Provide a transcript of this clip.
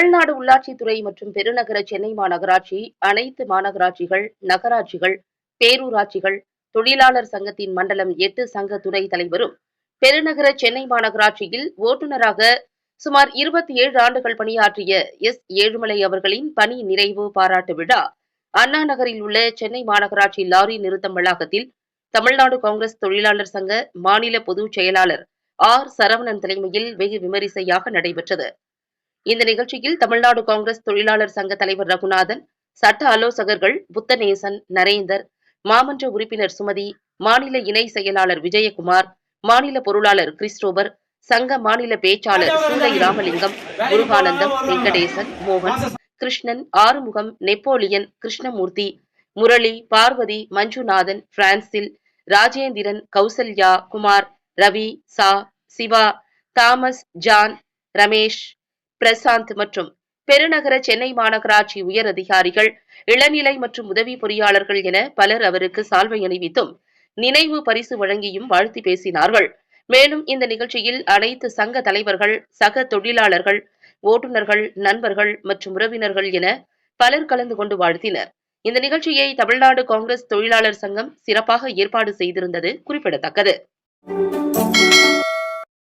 தமிழ்நாடு உள்ளாட்சித்துறை மற்றும் பெருநகர சென்னை மாநகராட்சி அனைத்து மாநகராட்சிகள் நகராட்சிகள் பேரூராட்சிகள் தொழிலாளர் சங்கத்தின் மண்டலம் எட்டு சங்க துறை தலைவரும் பெருநகர சென்னை மாநகராட்சியில் ஓட்டுநராக சுமார் இருபத்தி ஏழு ஆண்டுகள் பணியாற்றிய எஸ். ஏழுமலை அவர்களின் பணி நிறைவு பாராட்டு விழா அண்ணா நகரில் உள்ள சென்னை மாநகராட்சி லாரி நிறுத்தம் வளாகத்தில் தமிழ்நாடு காங்கிரஸ் தொழிலாளர் சங்க மாநில பொதுச் செயலாளர் ஆர். சரவணன் தலைமையில் வெகு விமரிசையாக நடைபெற்றது. இந்த நிகழ்ச்சியில் தமிழ்நாடு காங்கிரஸ் தொழிலாளர் சங்க தலைவர் ரகுநாதன் சட்ட ஆலோசகர்கள் புத்தநேசன் நரேந்தர் மாமன்ற உறுப்பினர் சுமதி மாநில இணை செயலாளர் விஜயகுமார் மாநில பொருளாளர் கிறிஸ்டோபர் சங்க மாநில பேச்சாளர் சூலை ராமலிங்கம் முருகானந்தம் வெங்கடேசன் மோகன் கிருஷ்ணன் ஆறுமுகம் நெப்போலியன் கிருஷ்ணமூர்த்தி முரளி பார்வதி மஞ்சுநாதன் பிரான்சில் ராஜேந்திரன் கௌசல்யா குமார் ரவி சா சிவா தாமஸ் ஜான் ரமேஷ் பிரசாந்த் மற்றும் பெருநகர சென்னை மாநகராட்சி உயர் அதிகாரிகள் இளநிலை மற்றும் உதவி பொறியாளர்கள் என பலர் அவருக்கு சால்வை அணிவித்தும் நினைவு பரிசு வழங்கியும் வாழ்த்தி பேசினார்கள். மேலும் இந்த நிகழ்ச்சியில் அனைத்து சங்க தலைவர்கள் சக தொழிலாளர்கள் ஓட்டுநர்கள் நண்பர்கள் மற்றும் உறவினர்கள் என பலர் கலந்து கொண்டு வாழ்த்தினர். இந்த நிகழ்ச்சியை தமிழ்நாடு காங்கிரஸ் தொழிலாளர் சங்கம் சிறப்பாக ஏற்பாடு செய்திருந்தது குறிப்பிடத்தக்கது.